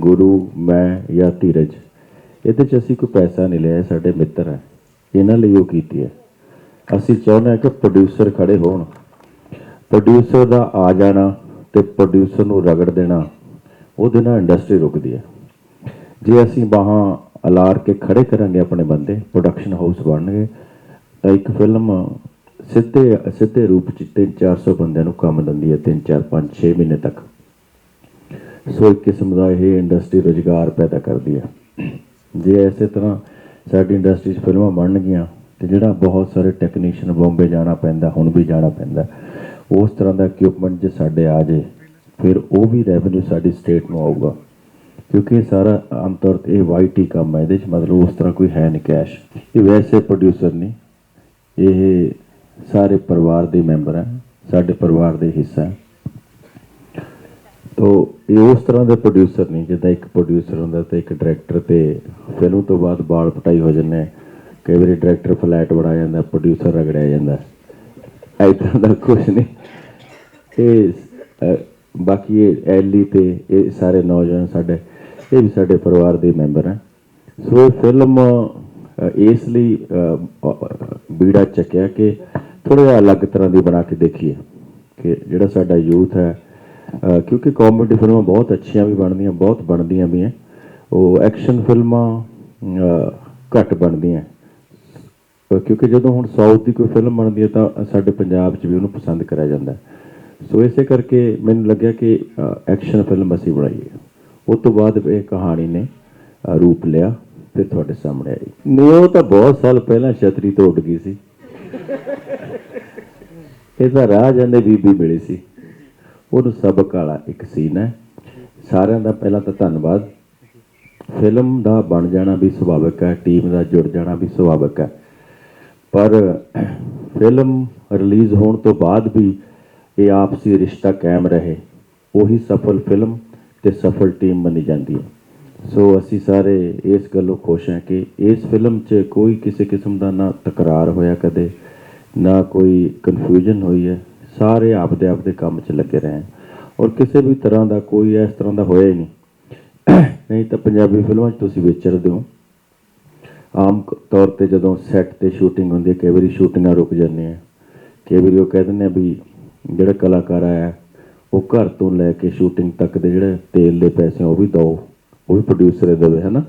ਗੁਰੂ, ਮੈਂ ਜਾਂ ਧੀਰਜ। ਇਹਦੇ 'ਚ ਅਸੀਂ ਕੋਈ ਪੈਸਾ ਨਹੀਂ ਲਿਆ ਸਾਡੇ ਮਿੱਤਰ ਹੈ। ਇਹਨਾਂ ਲਈ ਉਹ ਕੀਤੀ ਹੈ। ਅਸੀਂ ਚਾਹੁੰਦੇ ਹਾਂ ਕਿ ਪ੍ਰੋਡਿਊਸਰ ਖੜੇ ਹੋਣ। ਪ੍ਰੋਡਿਊਸਰ ਦਾ ਆ ਜਾਣਾ ਤੇ ਪ੍ਰੋਡਿਊਸਰ ਨੂੰ ਰਗੜ ਦੇਣਾ, ਉਹਦੇ ਨਾਲ ਇੰਡਸਟਰੀ ਰੁਕਦੀ ਹੈ। ਜੇ ਅਸੀਂ ਬਾਹਾਂ ਅਲਾਰ ਕੇ ਖੜੇ ਕਰਾਂਗੇ ਆਪਣੇ ਬੰਦੇ ਪ੍ਰੋਡਕਸ਼ਨ ਹਾਊਸ ਬਣਨਗੇ, ਤਾਂ ਇੱਕ ਫਿਲਮ ਸਿੱਧੇ ਸਿੱਧੇ ਰੂਪ ਚ 3-400 ਬੰਦਿਆਂ ਨੂੰ ਕੰਮ ਦਿੰਦੀ ਹੈ 3-4 5-6 ਮਹੀਨੇ ਤੱਕ। ਸੋ ਇੱਕ ਕਿਸਮ ਦਾ ਇਹ ਇੰਡਸਟਰੀ ਰੁਜ਼ਗਾਰ ਪੈਦਾ ਕਰਦੀ ਹੈ ਜੇ ਇਸੇ ਤਰ੍ਹਾਂ ਸਾਡੀ ਇੰਡਸਟਰੀ 'ਚ ਫਿਲਮਾਂ ਬਣਨਗੀਆਂ ਤੇ ਜਿਹੜਾ ਬਹੁਤ ਸਾਰੇ ਟੈਕਨੀਸ਼ੀਅਨ ਬੰਬੇ ਜਾਣਾ ਪੈਂਦਾ, ਹੁਣ ਵੀ ਜਾਣਾ ਪੈਂਦਾ, ਉਸ ਤਰ੍ਹਾਂ ਦਾ ਇਕਵਿਪਮੈਂਟ ਜੇ ਸਾਡੇ ਆ ਜੇ, ਫਿਰ ਉਹ ਵੀ ਰੈਵਨਿਊ ਸਾਡੀ ਸਟੇਟ ਨੂੰ ਆਊਗਾ। ਕਿਉਂਕਿ ਇਹ ਸਾਰਾ ਆਮ ਤੌਰ ਤੇ ਇਹ ਵਾਈਟੀ ਕੰਮ ਹੈ ਇਹਦੇ 'ਚ ਮਤਲਬ ਉਸ ਤਰ੍ਹਾਂ ਕੋਈ ਹੈ ਨਹੀਂ ਕੈਸ਼ ਇਹ ਵੈਸੇ ਪ੍ਰੋਡਿਊਸਰ ਨਹੀਂ, ਇਹ ਸਾਰੇ ਪਰਿਵਾਰ ਦੇ ਮੈਂਬਰ ਹੈ ਸਾਡੇ ਪਰਿਵਾਰ ਦੇ ਹਿੱਸਾ। ਹੈ ਤੋ ਇਹ ਉਸ ਤਰ੍ਹਾਂ ਦੇ ਪ੍ਰੋਡਿਊਸਰ ਨਹੀਂ ਜਿੱਦਾਂ ਇੱਕ ਪ੍ਰੋਡਿਊਸਰ ਹੁੰਦਾ ਤੇ ਇੱਕ ਡਾਇਰੈਕਟਰ ਤੇ ਫਿਲਮ ਤੋਂ ਬਾਅਦ ਬਾਲ ਪਟਾਈ ਹੋ ਜਾਂਦੇ ਕਈ ਵਾਰੀ ਡਾਇਰੈਕਟਰ ਫਲੈਟ ਬਣਾ ਜਾਂਦਾ ਪ੍ਰੋਡਿਊਸਰ ਰਗੜਿਆ ਜਾਂਦਾ। ਐਦਾਂ ਦਾ ਕੁਝ ਨਹੀਂ ਇਹ ਬਾਕੀ ਇਹ ਐਲੀ ਤੇ ਇਹ ਸਾਰੇ ਨੌਜਵਾਨ ਸਾਡੇ, ਇਹ ਵੀ ਸਾਡੇ ਪਰਿਵਾਰ ਦੇ ਮੈਂਬਰ ਹੈ ਸੋ ਇਹ ਫਿਲਮ ਇਸ ਲਈ ਬੀੜਾ ਚੱਕਿਆ ਕਿ ਥੋੜਾ ਜਿਹਾ ਅਲੱਗ ਤਰ੍ਹਾਂ ਦੀ ਬਣਾ ਕੇ ਦੇਖੀਏ ਕਿ ਜਿਹੜਾ ਸਾਡਾ ਯੂਥ ਹੈ ਕਿਉਂਕਿ ਕਾਮੇਡੀ ਫਿਲਮਾਂ ਬਹੁਤ ਅੱਛੀਆਂ ਵੀ ਬਣਦੀਆਂ, ਬਹੁਤ ਬਣਦੀਆਂ ਵੀ ਹੈ ਉਹ ਐਕਸ਼ਨ ਫਿਲਮਾਂ ਘੱਟ ਬਣਦੀਆਂ। ਕਿਉਂਕਿ ਜਦੋਂ ਹੁਣ ਸਾਊਥ ਦੀ ਕੋਈ ਫਿਲਮ ਬਣਦੀ ਹੈ ਤਾਂ ਸਾਡੇ ਪੰਜਾਬ 'ਚ ਵੀ ਉਹਨੂੰ ਪਸੰਦ ਕਰਿਆ ਜਾਂਦਾ ਸੋ ਇਸੇ ਕਰਕੇ ਮੈਨੂੰ ਲੱਗਿਆ ਕਿ ਐਕਸ਼ਨ ਫਿਲਮ ਅਸੀਂ ਬਣਾਈਏ। ਉਸ ਤੋਂ ਬਾਅਦ ਇਹ ਕਹਾਣੀ ਨੇ ਰੂਪ ਲਿਆ ਤੇ ਤੁਹਾਡੇ ਸਾਹਮਣੇ ਆਈ। ਨਹੀਂ, ਉਹ ਤਾਂ ਬਹੁਤ ਸਾਲ ਪਹਿਲਾਂ ਛਤਰੀ ਤੋਂ ਉੱਡ ਗਈ ਸੀ। ਇਹ ਤਾਂ ਰਾਹ ਜਾਂਦੇ ਬੀਬੀ ਮਿਲੀ ਸੀ। ਉਹਨੂੰ ਸਬਕ ਵਾਲਾ ਇੱਕ ਸੀਨ ਹੈ। ਸਾਰਿਆਂ ਦਾ ਪਹਿਲਾਂ ਤਾਂ ਧੰਨਵਾਦ। ਫਿਲਮ ਦਾ ਬਣ ਜਾਣਾ ਵੀ ਸੁਭਾਵਿਕ ਹੈ, ਟੀਮ ਦਾ ਜੁੜ ਜਾਣਾ ਵੀ ਸੁਭਾਵਿਕ ਹੈ। ਪਰ ਫਿਲਮ ਰਿਲੀਜ਼ ਹੋਣ ਤੋਂ ਬਾਅਦ ਵੀ ਇਹ ਆਪਸੀ ਰਿਸ਼ਤਾ ਕਾਇਮ ਰਹੇ। ਉਹੀ ਸਫਲ ਫਿਲਮ ਤੇ ਸਫਲ ਟੀਮ ਬਣੀ ਜਾਂਦੀ ਹੈ। ਸੋ ਅਸੀਂ ਸਾਰੇ ਇਸ ਗੱਲੋਂ ਖੁਸ਼ ਹਾਂ ਕਿ ਇਸ ਫਿਲਮ 'ਚ ਕੋਈ ਕਿਸੇ ਕਿਸਮ ਦਾ ਨਾ ਤਕਰਾਰ ਹੋਇਆ ਕਦੇ, ਨਾ ਕੋਈ ਕਨਫਿਊਜ਼ਨ ਹੋਈ ਹੈ। ਸਾਰੇ ਆਪਦੇ ਆਪਦੇ ਕੰਮ 'ਚ ਲੱਗੇ ਰਹੇ ਔਰ ਕਿਸੇ ਵੀ ਤਰ੍ਹਾਂ ਦਾ ਕੋਈ ਇਸ ਤਰ੍ਹਾਂ ਦਾ ਹੋਇਆ ਹੀ ਨਹੀਂ। ਨਹੀਂ ਤਾਂ ਪੰਜਾਬੀ ਫਿਲਮਾਂ 'ਚ ਤੁਸੀਂ ਵਿਚਰਦੇ ਹੋ। ਆਮ ਤੌਰ ਤੇ ਜਦੋਂ ਸੈੱਟ ਤੇ ਸ਼ੂਟਿੰਗ ਹੁੰਦੀ ਹੈ, ਕਈ ਵਾਰੀ ਸ਼ੂਟਿੰਗਾਂ ਰੁਕ ਜਾਂਦੀਆਂ। ਕਈ ਵਾਰੀ ਉਹ ਕਹਿ ਦਿੰਦੇ ਆ ਵੀ ਜਿਹੜਾ ਕਲਾਕਾਰ ਆਇਆ, ਉਹ ਘਰ ਤੋਂ ਲੈ ਕੇ ਸ਼ੂਟਿੰਗ ਤੱਕ ਦੇ ਜਿਹੜੇ ਤੇਲ ਦੇ ਪੈਸੇ ਉਹ ਵੀ ਦਿਓ। ਉਹ ਵੀ ਪ੍ਰੋਡਿਊਸਰ ਦੇ ਦੇਵੇ, ਹਨਾ?